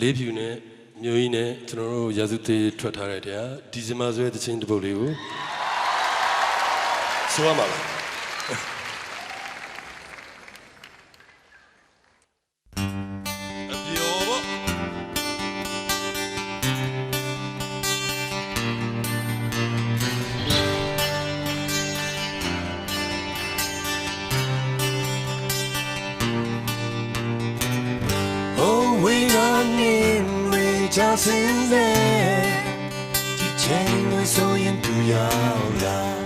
လေးဖြူနဲ့မျိုးကြီးနဲ့ကျွန်တော်တို့ရာစုသေးထွက်ထားတဲ့တရားဒီဇင်ဘာဆိုတဲ့တခြင်းတစ်ပုတ်လေးကိုဆိုရမှာလား in we just in there. ဒီချိန်တွေဆိုရင်သူရောက်လာ